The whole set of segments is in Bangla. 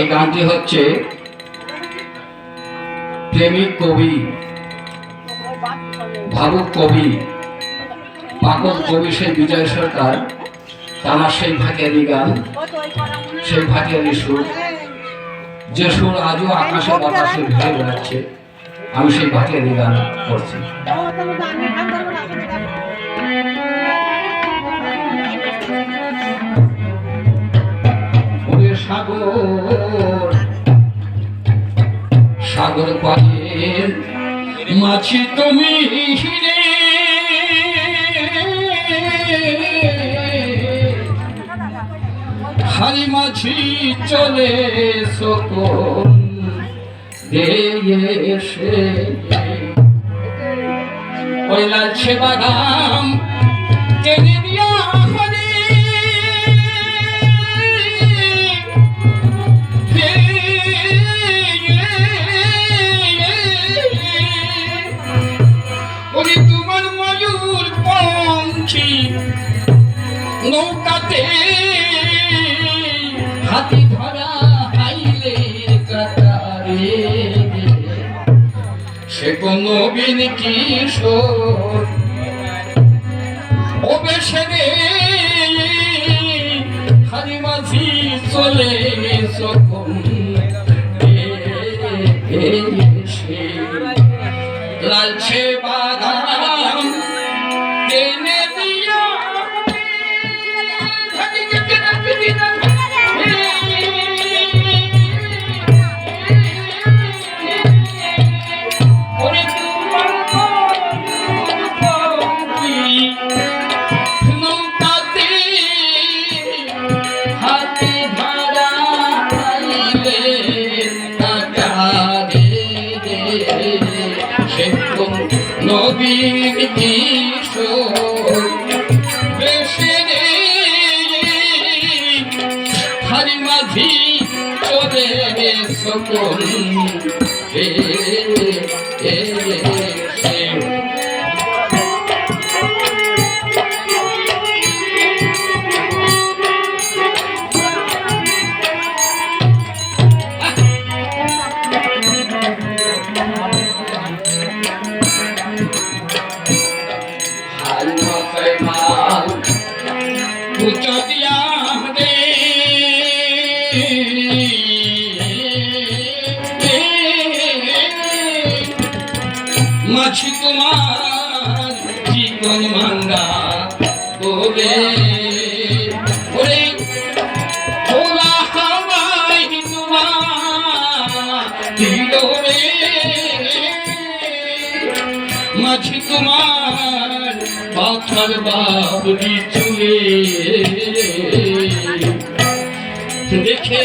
এই গানটি হচ্ছে প্রেমিক কবি, ভাবুক কবি কবি সেই বিজয় সরকার তার সেই গান, সেই সুর। যে সুর আজও আকাশে বাতাসে বেড়াচ্ছে, আমি সেই ভাটিয়ালি গান করছি। সাগর মাছি তুমি হিরে। হারি মাছি চলে সকল এসে ওই লালছে বাদাম টেনে দিয়া হরে সে কোন নবীন কিশোর। ও হারি মাঝি চলে সকল লালছে হারি মাঝি চলে সকল এ এ তোমার জীবন ভাঙ্গা বলে ওরে ভোলা হাওয়াই তোমার দিল রে মাঝি তোমার পাথার বাবলি চুলে দেখে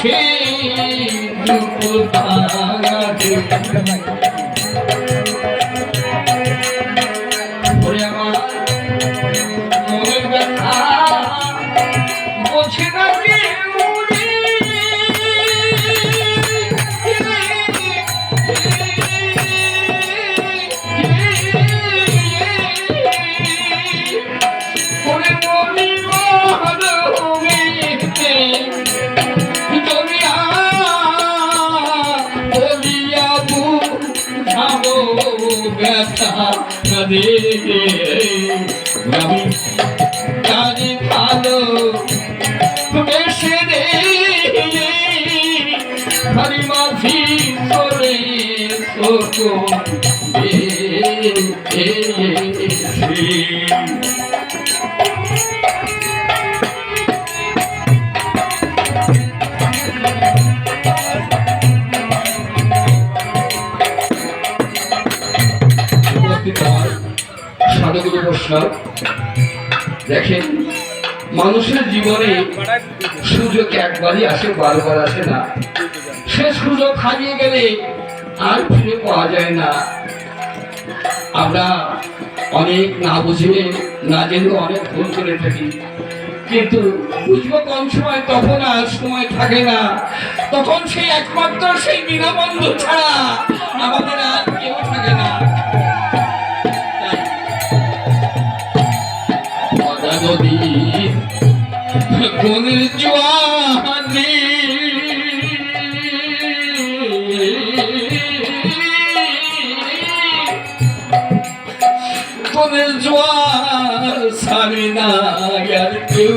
ওরে রে আমি জানি ভালো বেশে রে হরি মাঝি করে সোকো এ এ জীবনে সুযোগ একবারই আসে, বারবার আসে না। সে সুযোগ হারিয়ে গেলে আর ফিরে পাওয়া যায় না। আমরা অনেক না বুঝে না জেনে অনেক ভুল করে থাকি। কিন্তু বুঝব কম সময়, তখন আর সময় থাকে না। তখন সেই একমাত্র সেই বিনাবন্ধু ছাড়া আমাদের আর কেউ থাকে না। নদী কোনের জোয়ানি কোনের জোয়ার সারি না আর কেউ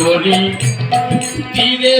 ব্যথারে তোরি তীরে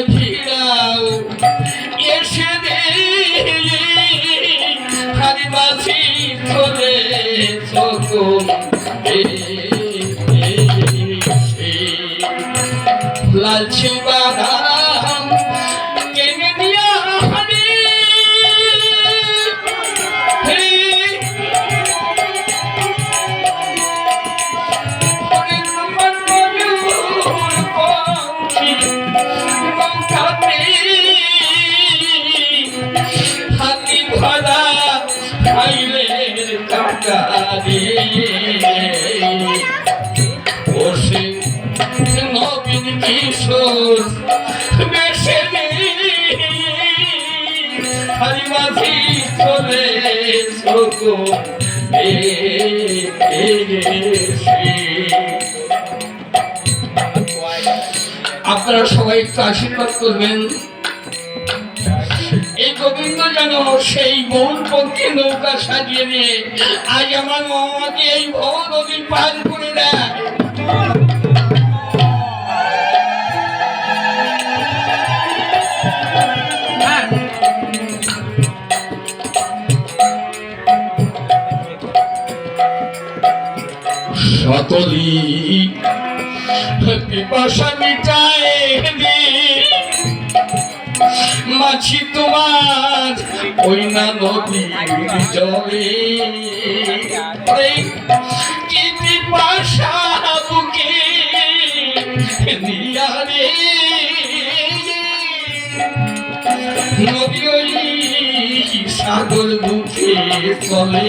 আপনারা সবাই একটু আশীর্বাদ করবেন। এই গোবিন্দ যেন সেই বহু পক্ষে নৌকা সাজিয়ে দিয়ে আজ আমার মামাকে এই ভব নদীর পার করে দেয়। সকলি পিপাসা মিটায় মাছি তোমার ওই না নদী জলে। কি পিপাসা বুকে দিয়া রে। নদী ওই সাগর বুকে চলে।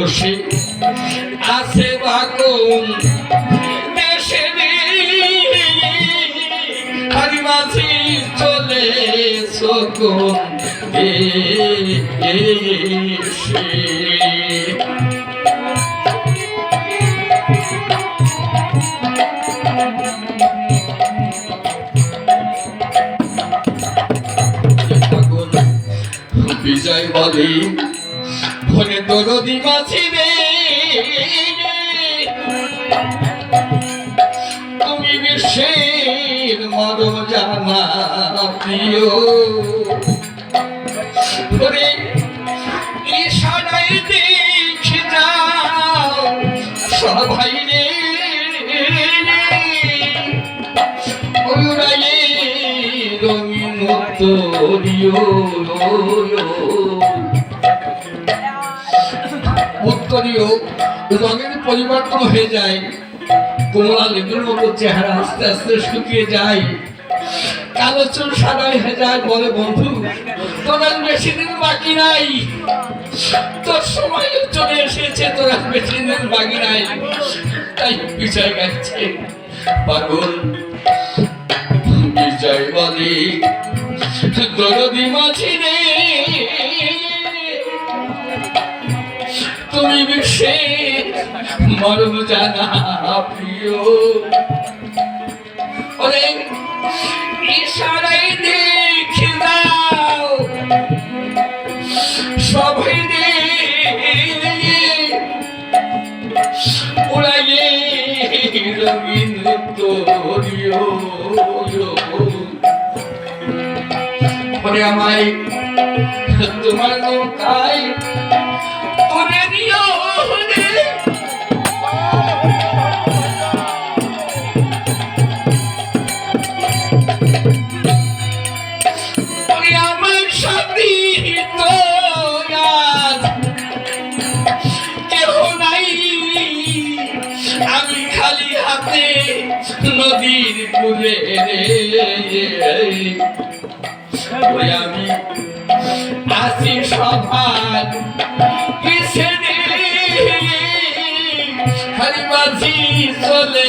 ও সে আছে বাকম দেশে মাঝি চলে সকম বিজয় বলে ওরে দরদি মাছি রে। তুমি বিশ্বের মরম জানা প্রিয়। ওরে ইশারায় দেখে যাও সবাই রে। রঙিন উত্তরীয় উত্তরীয় রঙের পরিবর্তন হয়ে যায়। কমলা লেবুর মতো চেহারা আস্তে আস্তে শুকিয়ে যায়। কালো চুল সাদাই হয়ে যায় বলে, বন্ধু তোর আর বেশি দিন বাকি নাই। তোর সময় চলে এসেছে তোর আর বেশি দিন বাকি নাই। তাই বিজয় গাইছে, পাগল। বিজয় বলে দরদি মাঝি বিশ্বে মরম জানা প্রিয়। ওরে ইশারাই দেখে দাও। সবাই উড়াইয়ে রঙিন তোরিও। ওরে আমায় তোমার নৌকায় নদীর কূলে রে ওরে আমি আসি সভার কিসেরে খালি চলে